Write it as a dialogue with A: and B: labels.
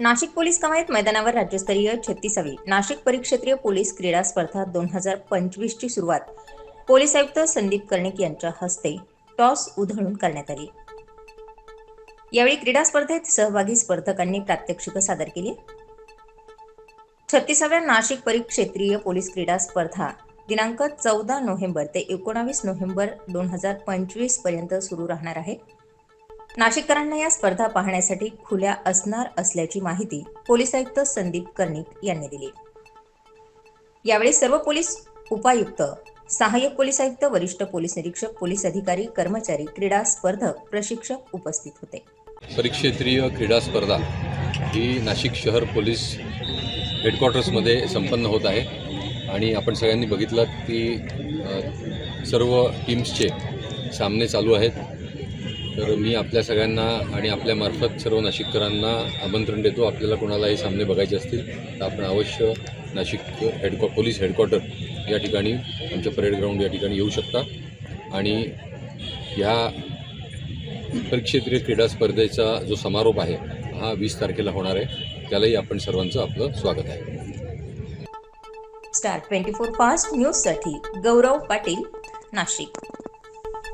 A: Nashik police कमाईत मैदानावर राज्यस्तरीय छत्तीसावी Nashik परिक्षेत्रीय police क्रीडा स्पर्धा दोन हजार पंचवीसची सुरुवात. पोलीस आयुक्त संदीप कर्णिक यांच्या हस्ते टॉस उधळून करण्यात आली. यावेळी क्रीडा स्पर्धेत सहभागी स्पर्धकांनी प्रात्यक्षिकं सादर केली. छत्तीसाव्या नाशिक परिक्षेत्रीय पोलीस क्रीडा स्पर्धा दिनांक चौदा नोव्हेंबर ते एकोणावीस नोव्हेंबर दोन हजार पंचवीसपर्यंत सुरू राहणार आहे. नाशिककरांना या स्पर्धा पाहण्यासाठी खुल्या असणार असल्याची माहिती पोलीस आयुक्त संदीप कर्णिक यांनी दिली. यावेळी सर्व पोलीस उपायुक्त सहाय्यक पोलीस आयुक्त वरिष्ठ पोलीस निरीक्षक पोलीस अधिकारी कर्मचारी क्रीडा स्पर्धक प्रशिक्षक उपस्थित होते.
B: परिक्षेत्रीय क्रीडा स्पर्धा ही नाशिक शहर पोलीस हेडक्वार्टर्समध्ये संपन्न होत आहे आणि आपण सगळ्यांनी बघितलं की सर्व टीम्सचे सामने चालू आहेत. तर मी आपल्या सगळ्यांना आणि आपल्यामार्फत सर्व नाशिककरांना आमंत्रण देतो. आपल्याला कोणालाही सामने बघायचे असतील तर आपण अवश्य नाशिक हेडक्वा पोलीस हेडक्वार्टर या ठिकाणी आमच्या परेड ग्राउंड या ठिकाणी येऊ शकता. आणि ह्या परिक्षेत्रीय क्रीडा स्पर्धेचा जो समारोप आहे हा वीस तारखेला होणार आहे. त्यालाही आपण सर्वांचं आपलं स्वागत आहे.
A: स्टार ट्वेंटी फोर फास्ट न्यूजसाठी गौरव पाटील नाशिक.